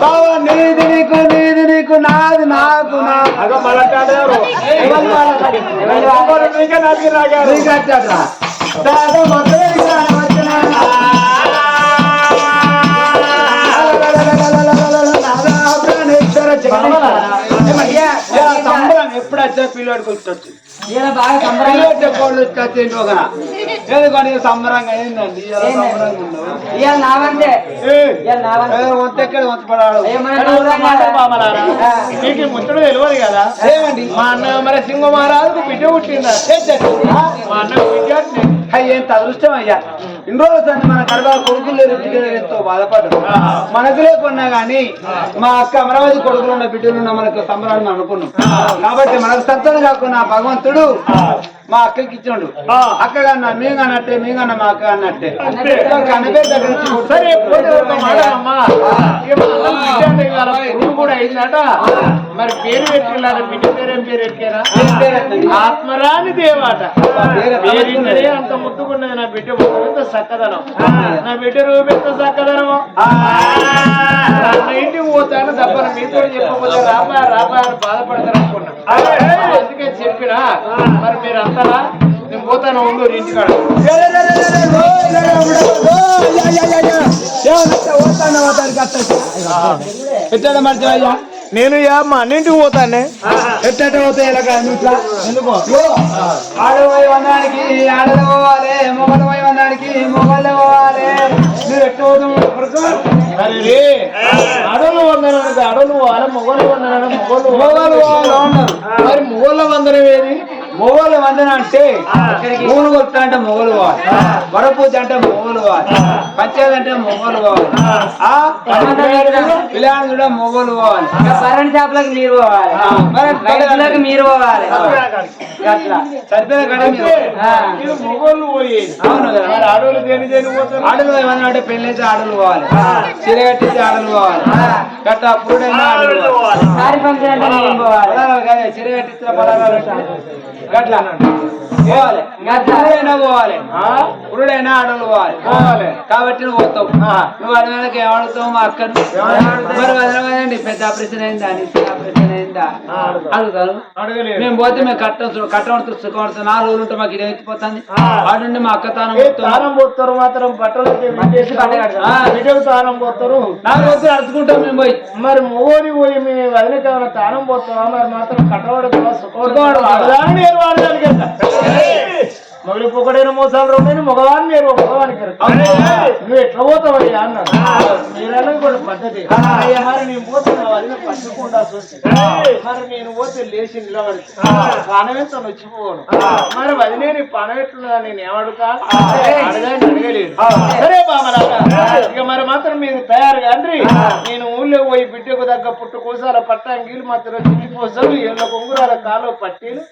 బావా నీది నీకు నీది నీకు నాది నాకు. దాదా వచ్చిన. ఎప్పుడు వచ్చా పిల్లోడికి వచ్చి బాగా కోళ్ళు వచ్చి సంబరంగా ఏందండి? సంబరంగా ఉన్నావు? ఇవాళ నావంతే. ఏయ్, ఇవాళ నావంతే. ఏ, వంతెక్కడ వంచపడాడు అయ్యో మన కానీ ఒక మాట బామలారా, నీకు ఈ ముచ్చట తెలియదు కదా? ఏమండి? మా అన్న మరి సింగ మహారాజుకు బిడ్డ పుట్టిందా? మా అన్న బిడ్డ అయ్యా ఎంత అదృష్టం అయ్యా. ఇన్ని రోజులు మన కడప కొడుకులు ఎంతో బాధపడ్డాం మనకు లేకున్నా గానీ మా అక్క అమరావతి కొడుకులు ఉన్న బిడ్డలు ఉన్న మనకు సంబరాలు అనుకున్నాం. కాబట్టి మనకు సంతానం కాకుండా భగవంతుడు మా అక్కకి ఇచ్చాడు. అక్క కన్నా మేము అన్నట్టే మేము కన్నా మా అక్క అన్నట్టే అన్న పురుగు కూడా అయిందట. మరి పేరు పెట్టిల్లారా బిడ్డ పేరు ఏం పేరు పెట్టారా ఆత్మరాని దేవాట. పేరింటనే అంత ముద్దుకున్నది నా బిడ్డ. ఎంత చక్కదనం నా బిడ్డ రూపు ఎంత చక్కదనము ఇంటికి పోతాను తప్పన మీతో చెప్పకపోతే రాబా రాబా అని బాధపడతారు. మరి మీరు అంటారా నేను పోతాను ఉండు ఇంటికాడ ఎట్లా మర్చిపోయా నేను ఇక మా అన్నింటికి పోతానే ఎట్ట పోతాయి ఇలా ఇంట్లో ఎందుకో ఆడపోయి వందానికి ఆడలు పోవాలి మొగలు పోయి వందానికి మొగలు పోవాలి నువ్వు ఎట్ట పోతావు మరి రే అడవులు వందనానికి అడవులు పోవాలి మొగలు వందనానికి మొగలు మొగలు మరి మొగోళ్ళ వందనం ఏది? మొగలు వందన అంటే మూడు కొత్త అంటే మొగలు పోవాలి వరపూజ అంటే మొగలు పోవాలి పంచాయతీ అంటే మొగలు పోవాలి ఆ. పిల్లాడు కూడా మొగలు పోవాలి పర్రెంట్ షాపులకు మీరు పోవాలి. రైతులకు మీరు పోవాలి. అట్లా సరిపోయిన కడ మీరు ఆ. ఇది మొగోళ్ళు పోయేది అవును కదా. మరి అడవులు దేని దేని పోతారు? ఆడలు ఏమన్నా అంటే పెళ్ళైతే ఆడలు పోవాలి. చీర కట్టించి ఆడలు పోవాలి. గట్ట పురుడైనా ఆడలు పోవాలి. సారీ ఫంక్షన్ అంటే మీరు పోవాలి పొలాలు కాదు, చీర కట్టించిన పొలాలు పెట్టాలి. గట్ల. పోవాలి. గట్ల. పురుడైనా పోవాలి. పురుడైనా ఆడలు పోవాలి. పోవాలి. కాబట్టి నువ్వు పోతావు నువ్వు అడగడానికి ఏమడుగుతావు మా అక్కను? మరి వదలమనండి పెద్ద ఆపరేషన్ అయిందా. అని ఆపరేషన్ మేము పోతే మేము కట్టం కట్టం సుఖం నాలుగు రోజులు ఉంటే మాకు ఇది ఎత్తిపోతుంది ఆడుండి మా అక్క తాను తానం పోతారు మాత్రం బట్టలు తానం పోతారు. నాలుగు రోజులు అడుచుకుంటాం మేము పోయి. మరి మొగోని పోయి మీ వదిలికి ఏమైనా తానం పోతావా? మరి మాత్రం కట్టబడుతావా సుఖపడతావా? సుఖపడతావా నేను వాడదానికి మొగలి పొగడైన మోసాలు రెండు మగవాడిని నేను మగవానికి నువ్వు ఎట్లా పోతావయ్యా అన్నాడు. మీరన్నది కూడా పద్ధతి. అయ్యా మరి నేను పోతే నా వదిన పచ్చకుండా చూసి. మరి నేను పోతే లేచి నిలబడి. పానవేంతో వచ్చిపోను. మరి వదిలే నీ పానం ఎట్లున్నదా నేను అడగాని అడగలేదు. సరే ఇక మరి మాత్రం మీరు తయారు కండ్రి. నేను ఊళ్ళో పోయి బిడ్డకు దగ్గర పుట్టు కోసాల పట్టాంగీలు మాత్రం చిన్ని కోసాలు ఏళ్ళ కొంగురాల కాలో పట్టీలు.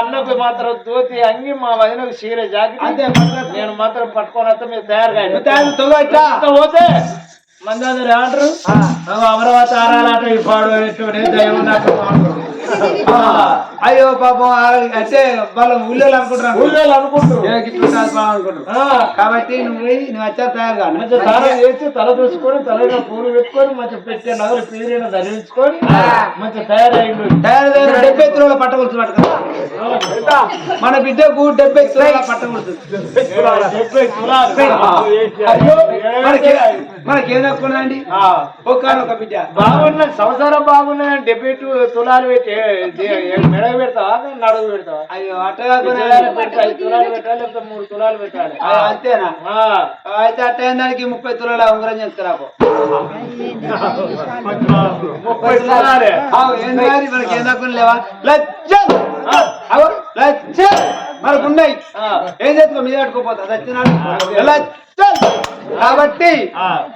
అన్నకు మాత్రం దోతి అంగి మా వదినకు చీర జాకెట్. అంతే నేను మాత్రం పట్టుకొని వస్తే మీరు తయారు కాండి తాను తొగ ఇట్లా. అంత పోతే మందాదరి ఆర్డర్. అమరావతి ఆరాలాట ఈ పాడు పాడు. ఆ, అయ్యో పాపం అంటే వాళ్ళ ఊళ్ళో అనుకుంటున్నాను ఊళ్ళో అనుకుంటున్నారు కాబట్టి నువ్వు నువ్వు వచ్చా తయారు కాను మంచిగా చేసి తల చూసుకొని తలలో పూలు పెట్టుకొని మంచిగా పెట్టే నగలు పీరిన ధరించుకొని మంచిగా తయారైండు. తయారు డెబ్బై తులాల పట్టగొలుసు పట్టుకో మన బిడ్డకు డెబ్బై తులాల పట్టగొలుసు డెబ్బై. అయ్యో మనకి మనకి ఏం తక్కువండి ఆ, ఒక్క బిడ్డ. బాగున్న సంసారం బాగున్నదని డెబ్బై తులాలు పెట్టి మెడ పెడతావా? నడుగు పెడతావా? అయ్యో అట్ట కాకుండా తులాలు పెట్టాలి లేకపోతే మూడు తులాలు పెట్టాలి. అంతేనా? అయితే అట్ట దానికి ముప్పై తులాల ఉంగరం చేసుకురాపో ముప్పై తులాలే. మనకి ఏం తక్కువ లేవా? లజ్జం అగో, లజ్జం మనకు ఉన్నాయి. ఏం చేసుకో మీద కట్టుకోపోతా. సచ్చినాడు లజ్జం కాబట్టి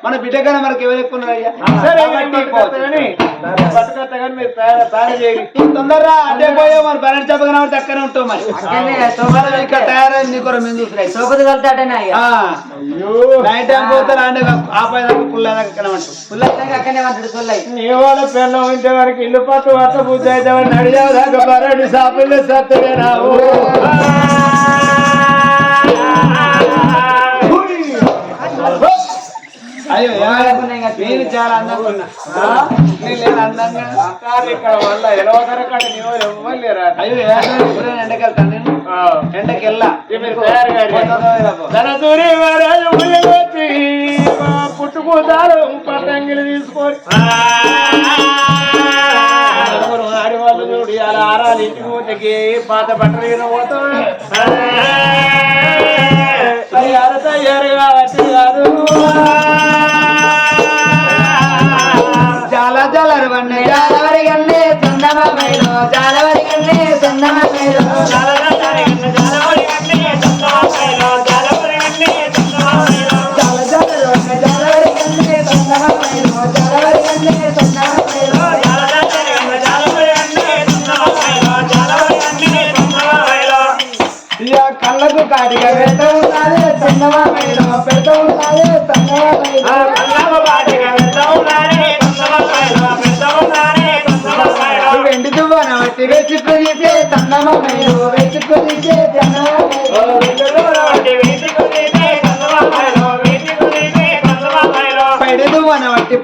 మన బిడ్డగానే మనకి ఎవరు ఎక్కువ తొందరగా పోయా మరి మరి. ఇక్కడ తయారైంది మేము సోపతి కలుతాడనే నైట్ టైం నీ వాళ్ళ పిల్లం ఉంటే వరకు ఇల్లు పట్టు వట్ట బుద్ధి అయితే నడియాదాకా బరడి సాపిల్లు సత్తుగా రావు అయ్యో నేను చాలా అందంగా ఉన్నా. నేను అందంగా ఇక్కడ వల్ల ఎలవదర కాడ నీవు ఎవ్వరు లేరా? అయ్యో ఎండకెళ్తాను నేను. ఎండకెళ్ళా. మీరు మా పుట్టుకూతారు పతంగిలు తీసుకొని. ఆడవాళ్ళు చూడు అలా ఆరాలు ఇంటికి పోతే పాత బట్టలు పోతాం. తయారు తయారు కాబట్టి కాదు చందమామేలో చాలా వరకు చాలా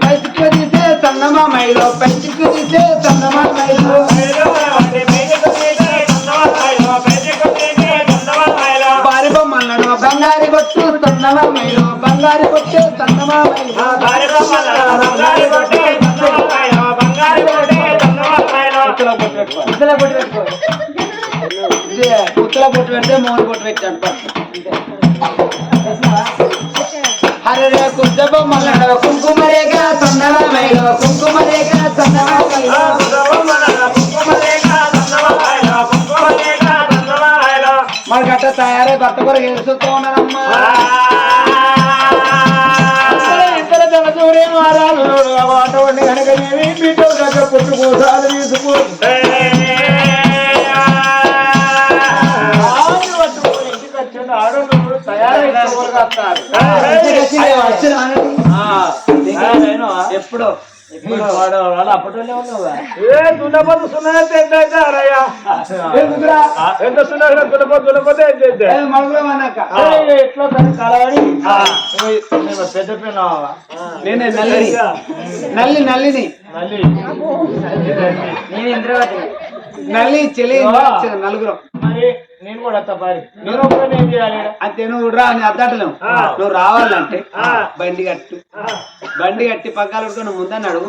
పైసుకు తీసే చందమామైలో పైసుకు తీసే చందమామైలో బారి బొమ్మలను బంగారి బొట్టు చందమామేలో బంగారి బొట్టు చందమామేలో పుత్తల బొట్టు పెట్టుకో. ఇద్దరు బొట్టు పెట్టుకో ఇది పుత్తల బొట్టు పెడితే మోహన్ బొట్టు పెట్టాను హరే కుద్ద బొమ్మలను కుంకుమ రేఖ చందమామేలో కుంకుమ రేఖ చందమామేలో మరి గట్ట తయారై భర్త కొరకు ఎదురుస్తూ ఉన్నానమ్మా కనుక ఏమి దగ్గర పుట్టుకోసాలు తీసుకో తయారైపోవాలి వస్తారు వచ్చిన ఎప్పుడో ఎట్లా దాన్ని కలవని? పెద్ద పిల్లవా నేనే నల్లిని నల్లి నల్లిని. మళ్ళీ నేను ఇంద్రవతి నల్లి చెలి నలుగురు. మరి నేను కూడా వస్తా నేను ఒక్కనే ఏం చేయాలి? అంతే నువ్వు రా అని అద్దటలేవు ఆ. నువ్వు రావాలంటే. బండి కట్టు. బండి కట్టి పక్కన పెట్టుకొని ముందని అడుగు.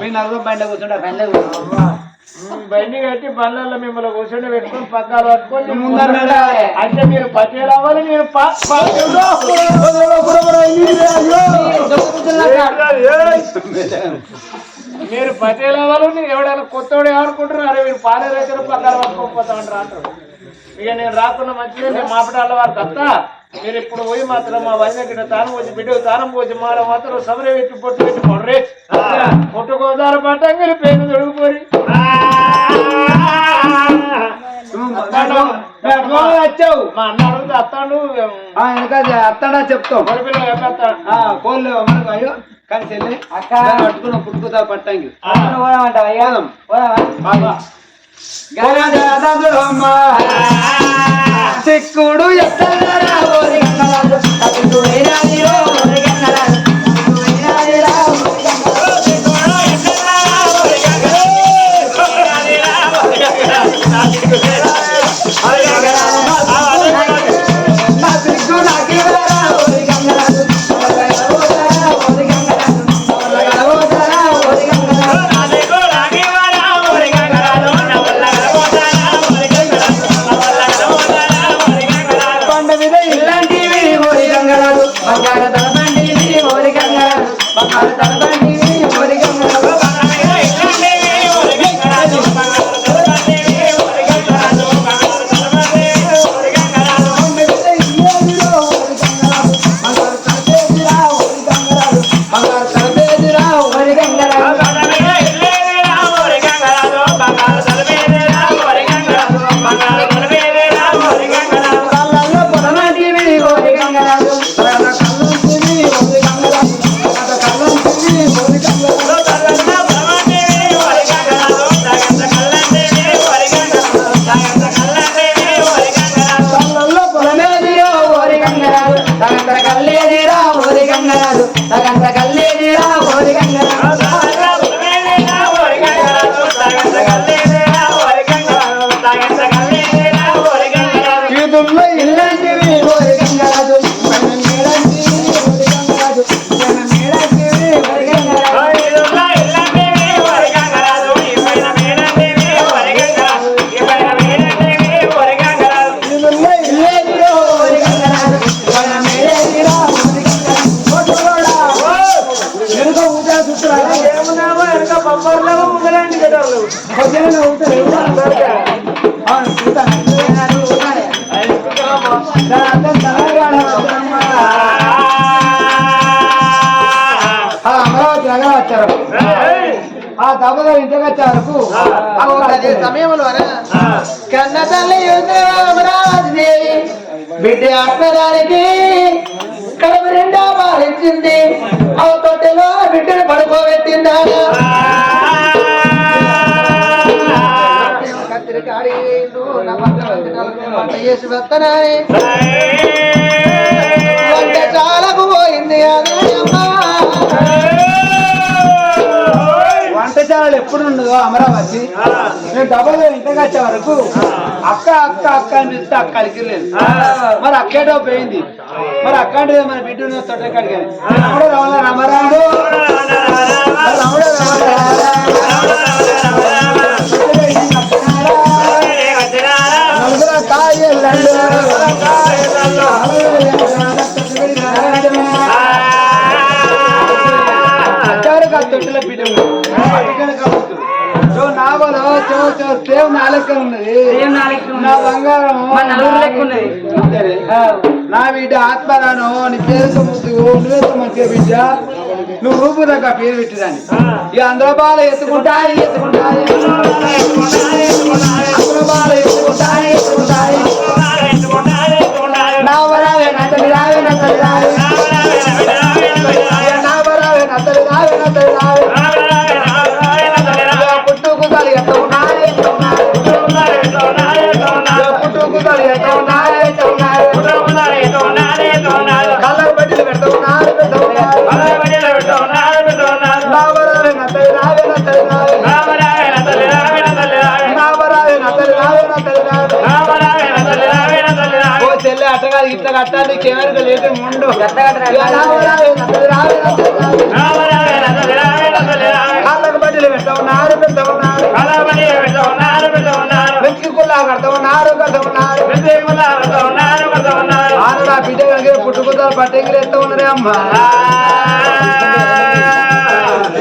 మీ నలుగురు బండి కూర్చుంటే బండి బండి కట్టి బండ్లలో మిమ్మల్ని కూర్చొని పెట్టుకొని పక్కన పట్టుకొని నేను ముందన్నాడా? అంటే మీరు పచ్చే రావాలి నేను మీరు అవ్వాలి నేను ఎవడైనా కొత్తవాడు ఏమనుకుంటారు అరే మీరు పాలే రైతులు పక్కన పట్టుకోకపోతా అంటారు అంటారు. ఇక నేను రాకుండా మంచిదే నేను మాపడాల వారు కత్త మీరు ఇప్పుడు పోయి మాత్రం మా వైద్య గిట్ట తానం వచ్చి బిడ్డ తానం పోసి మాల మాత్రం సమరే పెట్టి పొట్టు పెట్టి మొర్రే పొట్టు గోదార పట్టంగా పేరు దొడిగిపోయి వచ్చావు మా అన్న అడిగితే అత్తాడు అత్తడా చెప్తావు కోళ్ళు మనకు అయ్యో కానీ చెల్లి అక్క. పట్టుకున్న పుట్టుకుతా పట్టంగి పోదామంటావా అయ్యా. పోదాం. చిక్కుడు ఎత్తరా అన్నారు తగంత కల్లే దెబ్బలో ఇంటికి వచ్చే వరకు సమయంలో కన్న తల్లి బిడ్డ ఆత్మరానికి కడుపు నిండా పాలించింది. ఆ తొట్టెలో బిడ్డను పడుకోబెట్టిందా? కత్తిరి కాడి నా పక్కన వంట చేసి వస్తానని వంట చాలకు పోయింది అదే అమ్మా వంటశాలలు ఎప్పుడు ఉండదో అమరావతి. నేను డబ్బులు ఇంటికి వచ్చే వరకు అక్క అక్క అక్క అని పిలిస్తే అక్క అలికిలేదు మరి అక్కేటో పోయింది మరి అక్క అంటే మన బిడ్డ తొట్ట కడిగాను రాముడు రాముడు రామరాడు రాముడు నలుగురు కాయలండు నా లెక్క ఉన్నది నా బంగారం సరే. నా బిడ్డ ఆత్మరాను నీ పేరుతో ముద్దు నువ్వెంత మంచిగా బిడ్డ నువ్వు రూపు దగ్గర పేరు పెట్టిదాన్ని ఇక అందరూ అందరూ బాగా ఎత్తుకుంటాయి ఎత్తుకుంటాయి రావే కాళ్ళకు బట్టలు పెడతా ఉన్నారు పెడతా ఉన్నారు వెతికి కుల్లా కడతా ఉన్నారు కడతా ఉన్నారు ఆరు నా బిడ్డ కలిగి పుట్టుకుతారు పట్టెంగిరి ఎత్తా ఉన్నదే అమ్మా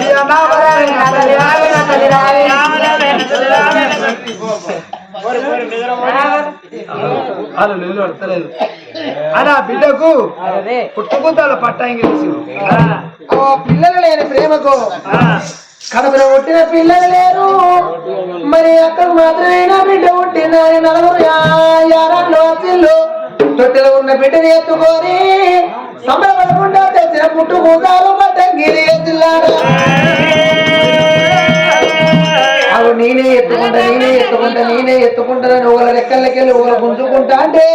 ఇక నావరావే నతలి రావే నతలి రావే వాళ్ళు నీళ్ళు పడతలేదు అని ఆ బిడ్డకు పుట్టుకుంటాల పట్టాంగి ఓ పిల్లలు లేని ప్రేమకు కడుపులో పుట్టిన పిల్లలు లేరు. మరి అక్కడ మాత్రమే నా బిడ్డ పుట్టిందని నలుగురు యా- యారాళ్ళు వచ్చిల్లు తొట్టెలో ఉన్న బిడ్డని ఎత్తుకొని సంబరపడకుండా తెచ్చిన పుట్టు కూతాలు పట్టంగిరి ఎత్తులాడు ఎత్తుకుంటా నేనే ఎత్తుకుంటా నేనే ఎత్తుకుంటా నువ్వు లెక్కలకెళ్ళి ఊళ్ళ గుంజుకుంటా అంటే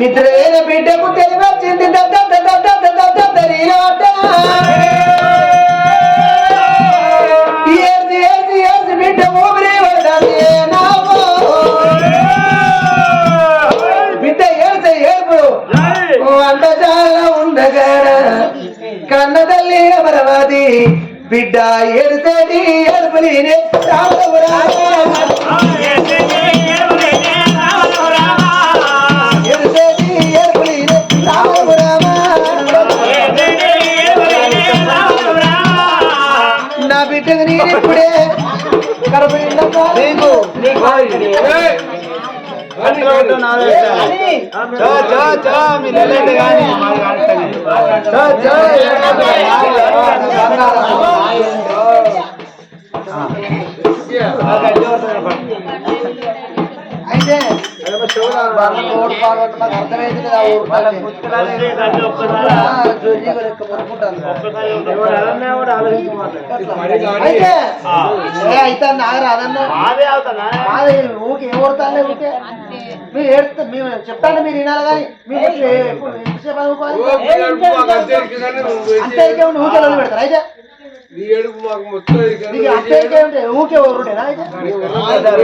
నిద్ర లేని బిడ్డకు తెలివచ్చింది దద్ద దద్ద దద్ద దద్ద దరిలోట. బిడ్డ ఎడుతేటి ఎడుపులీనే రామరామ ఎడుతేటి ఎడుపులీనే రామరామ నా బిడ్డకు నేను ఇప్పుడే కడుపు అయితే ఓటు పాల్గొంటే మాకు అర్థమైంది కదా ఊరు. అయితే అయితే నాగరా అదన్న బాధ ఊకే ఏ ఓడతానే ఊకే మీరు ఏడుతా మేము చెప్తాను మీరు వినాలి కానీ మీరు ఎంతసేపు అనుకోవాలి అంతే ఊకే వదిలి పెడతారు అయితే ఊకే అయితే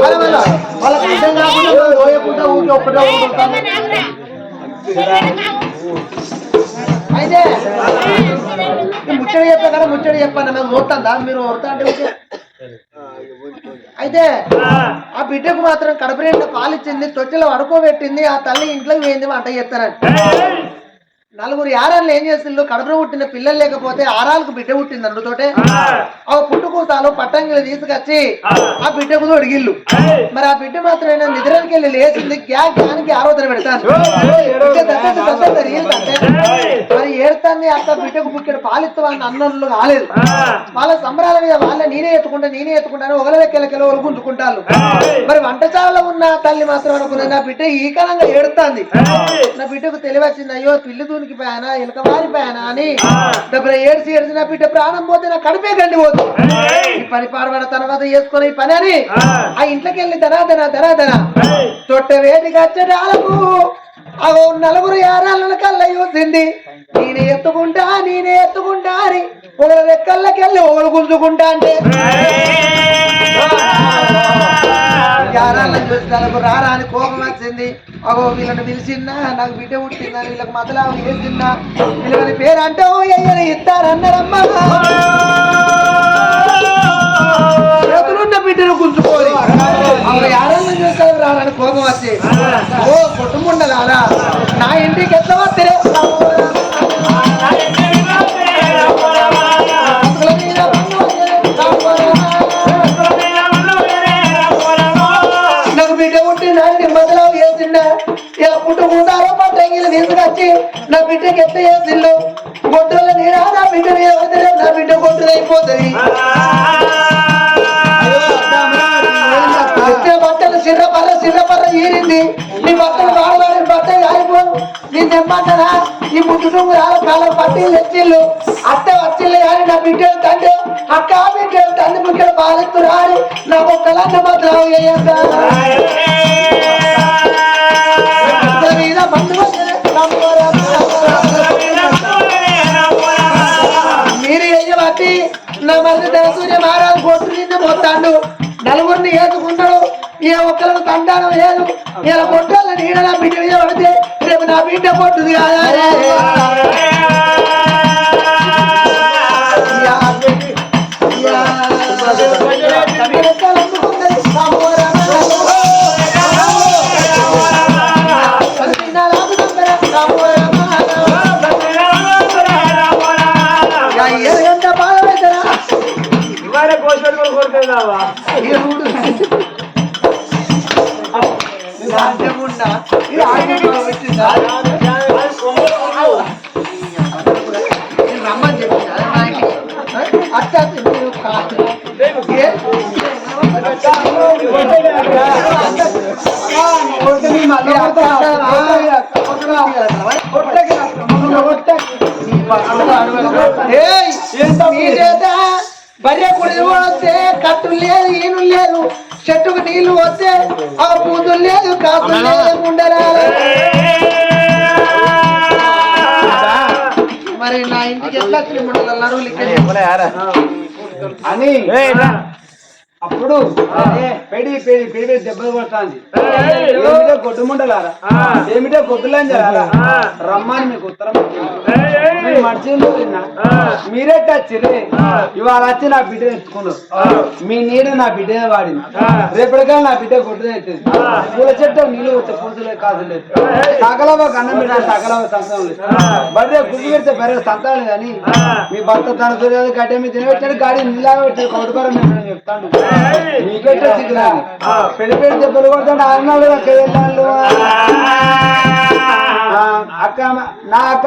అరే మళ్ళా, వాళ్ళకి అర్థం కాకుండా మనం పోయకుండా ఊకే ఒక్కటే ఊరుకుంటాను అయితే ఈ ముచ్చడి చెప్పా కదా ముచ్చడి చెప్పాను నాకు నోడుతుందా మీరు ఓడతా అంటే ఊకే అయితే ఆ బిడ్డకు మాత్రం కడుపు నిండా పాలిచ్చింది తొట్టిలో పడుకోబెట్టింది ఆ తల్లి ఇంట్లోకి పోయింది వంట చేస్తానండి నలుగురు యారాలు ఏం చేసిండ్రు? కడుపులో పుట్టిన పిల్లలు లేకపోతే ఆరాలకు బిడ్డ పుట్టింది అందుతోటే ఆ. పుట్టుకూసాలు పట్టంగిలు తీసుకొచ్చి ఆ. బిడ్డకు తొడిగిల్లు మరి ఆ బిడ్డ మాత్రం ఏంటో నిద్రకి వెళ్ళి లేచింది? గ్యాస్ దానికి ఆరోధన పెడతాను మరి ఏడుతాన్ని అక్క బిడ్డకు బుక్కెడు పాలిస్తామని అన్నోళ్ళు కాలేదు. వాళ్ళ సంబరాల మీద వాళ్ళ నేనే ఎత్తుకుంటా నేనే ఎత్తుకుంటాను ఒకరి లెక్కలకెళ్ళి ఒకరు గుంజుకుంటారు మరి వంటశాలలో ఉన్న తల్లి మాత్రం అనుకున్నది నా బిడ్డ ఈ కాలంగా ఏడుతాంది. నా బిడ్డకు తెలివచ్చింది అయ్యో పిల్లి దూనికి పోయానా ఎలక మారిపోయానా అని. డబ్బులు ఏడ్చి ఏడ్చి నా బిడ్డ ప్రాణం పోతే నా కడిపే గండి పోతుంది ఈ పని పాడబడ తర్వాత చేసుకుని ఈ పని అని. ఆ. ఇంట్లోకి వెళ్ళి ధనాధన ధనాధన తొట్ట వేడికి వచ్చేటాలకు అగో నలుగురు యారాలను కళ్ళ చూసింది. నేనే ఎత్తుకుంటా నేనే ఎత్తుకుంటా అని. ఒకరి రెక్కల్లకెళ్ళి ఒకరు గుంజుకుంటా అంటే. తనకు రారా అని కోపం వచ్చింది. అగో వీళ్ళని పిలిచిందా? నాకు బిడ్డ పుట్టిందా? వీళ్ళకి మతలా వేసిందా వీళ్ళని పేరు అంటే ఇస్తారన్నారమ్మా. చేతులున్న బిడ్డను అవి యారాలను చూస్తారు రారని కోపం వచ్చి. ఓ కుటుంబండలారా నా ఇంటికి ఎట్లా ఎత్త చేసిండు గొడ్డల నీడా నా బిడ్డ నా బిడ్డ గొడ్డలు అయిపోతుంది ఎత్తే బట్టలు సిర్రపర్ర సిర్రపర్ర ఈరింది నీ బట్టలు వాడవాడి బట్టలు ఆగిపోను నేను తెమ్మంటారా ఈ ముట్టు రాల కాలం పట్టీలు తెచ్చిళ్ళు అత్త వచ్చిళ్ళు కానీ నా బిడ్డ తండ్రి అక్క బిడ్డ తండ్రి బిడ్డ బాలెత్తు రాని నా ఒక్కలన్న మాత్రం మీరు చెయ్యబట్టి నా మంది తెలుసుకునే మహారాజు కొట్టు నిండి పోతాడు. నలుగురిని ఏసుకుంటాడు ఏ ఒక్కరికి తంటాను లేదు ఇలా కొట్టాల నీడ నా బిడ్డ మీద పడితే రేపు నా బిడ్డ కొట్టుది కాదా? Yeah, yeah. కూడా కట్టు లేదు ఈను లేదు. చెట్టుకు నీళ్ళు వస్తే ఆ పూతులు లేదు కాపులు లేదు ఉండరాలు మరి నా ఇంటికి ఎట్లా వచ్చి ముండలు నరువులు అని. అప్పుడు పెడి పెడి పెడి దెబ్బలు కొడుతుంది. ఏమిటో కొట్టుముండలారా ఏమిటో కొట్టులంజలారా రమ్మని మీకు ఉత్తరం వచ్చింది. మీరు టచ్చిరే ఇవాళ వచ్చి నా బిడ్డ ఎత్తుకున్నారు. మీ నీడ నా బిడ్డనే వాడింది రేపటిగా నా బిడ్డ కొట్టుదే అవుతుంది పూల చెట్టు నీళ్ళు వచ్చే పూజలే కాదు లేదు. సకలవ కన్నం పెట్టిన సకలవ సంతం లేదు. బర్రె గుడ్డు పెడితే బర్రె సంతానం కానీ మీ భర్త తన గడ్డ మీద తినబెట్టాడు గాడి నీళ్ళగా పెట్టాడు కౌటుకరం నేను చెప్తాను పెళ్ళి పెళ్ళి దెబ్బలు కొడుతుంటే అన్నాడు అక్క వెళ్ళాళ్ళు అక్క నా అక్క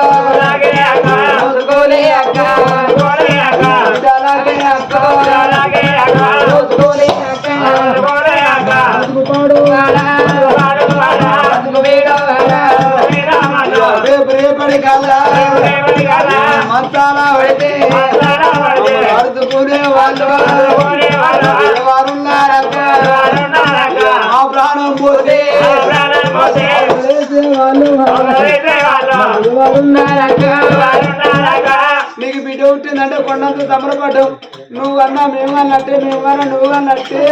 నీకు బిడ్డ పుట్టిందంటే కొండంత సంబరపడ్డావు నువ్వు అన్నా మేము అన్నట్టే మేము అన్నా నువ్వు అన్నట్టే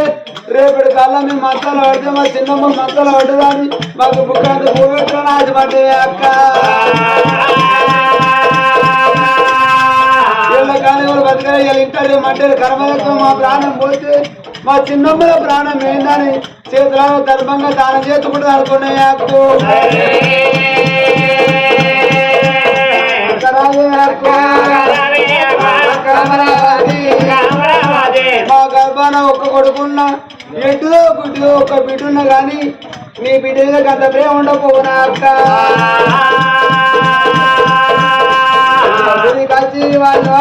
రేపటి కల్లా మేము మంచాలు పడితే మా చిన్నమ్మ మంచాలు పడ్డదాని మాకు బుక్కంత పూపెట్టుకొని ఆశపడ్డాయి అక్క. కానీ వాళ్ళు బతకలే ఇంటారు మంటలు కర్మలకు మా ప్రాణం పోతే మా చిన్నమ్మల ప్రాణం ఏందని చేతులను గర్భంగా దానం చేసుకుంటుంది అనుకున్నాయి మా గర్భాన ఒక్క కొడుకున్నా ఎడ్డులో గుడ్డులో ఒక్క బిడ్డున్నా గాని నీ బిడ్డ మీద గంట ప్రేమ ఉండకపోనా అక్క? గుడి కాచి వాళ్ళు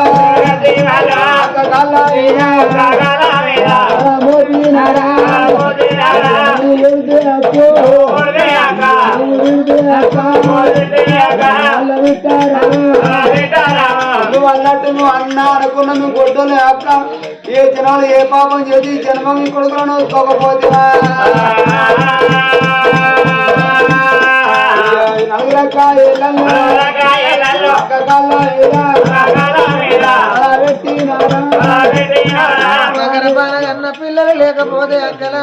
నువ్వు అన్నట్టు నువ్వు అన్నా అనుకున్నా నువ్వు కొట్టలే అక్క. ఏ జనాలు ఏ పాపం చేసి జన్మ మీ కొడుకులను గర్భాన కన్న పిల్లలు లేకపోతే అక్కల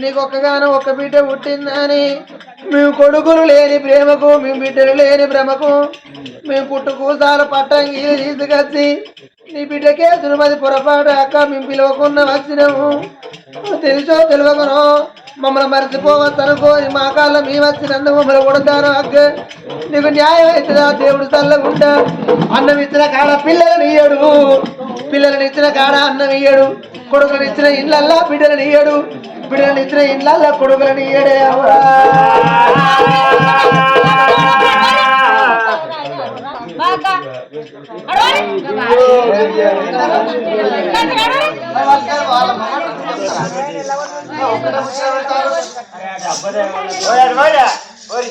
నీకు ఒక్కగానో ఒక్క బిడ్డ పుట్టిందని. మేము కొడుకులు లేని ప్రేమకు మేము బిడ్డలు లేని భ్రమకు మేము పుట్టుకూసాలు పట్టంగి తీసుకొచ్చి నీ బిడ్డకే తిరుపతి పొరపాటు అక్క మేము పిలవకుండా వచ్చినాము. తెలుసో తెలియకనో మమ్మల్ని మర్చిపోవద్దు అనుకోని మా కాళ్ళ మేము వచ్చినందుకు మమ్మల్ని కొడతాను అక్క. నీకు న్యాయం అవుతుందా దేవుడు చల్లగుంటా అన్నం ఇచ్చిన కాడ పిల్లలని ఇయ్యడు. పిల్లలని ఇచ్చిన కాడ అన్నం ఇయ్యడు. కొడుకులను ఇచ్చిన ఇళ్ళల్లా బిడ్డలని ఇయ్యడు. బిడ్డలను ఇచ్చిన ఇళ్ళల్లా కొడుకులని ఇయ్యడే అవురా బాగా ઓય અરવાડા ઓય